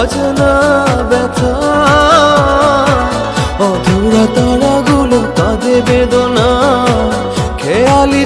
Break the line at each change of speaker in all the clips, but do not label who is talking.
অজানা ব্যথা অধুরা তারাগুলো কাঁদে বেদনা খেয়ালি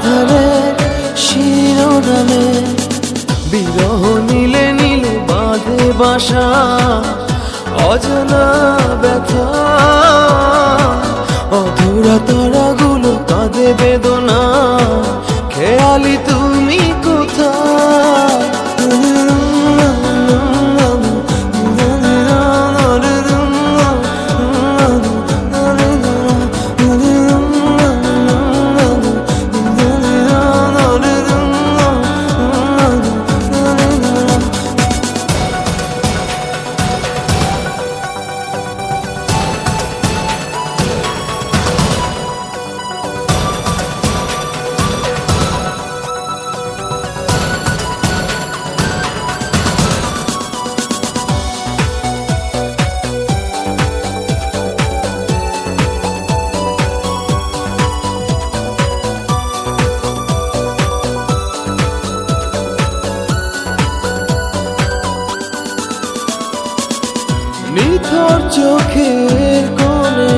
আধারে, শিরোনামে বিরহ নীলে নীলে বাঁধে বাসা, অজানা ব্যথা। অধুরা তারাগুলো কাঁদে বেদনা, খেয়ালি তুমি কোথায়? চোখের কোণে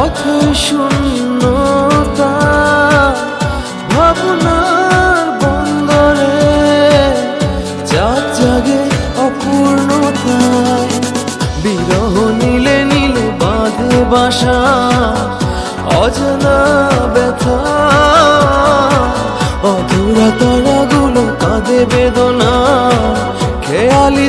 অথই শূন্যতা, ভাবনার বন্দরে চাঁদ জাগে অপূর্ণতায়। বিরহ নীলে নীলে বাঁধে বাসা, অজানা ব্যথা। অধুরা তারাগুলো কাঁদে বেদনা খেয়ালি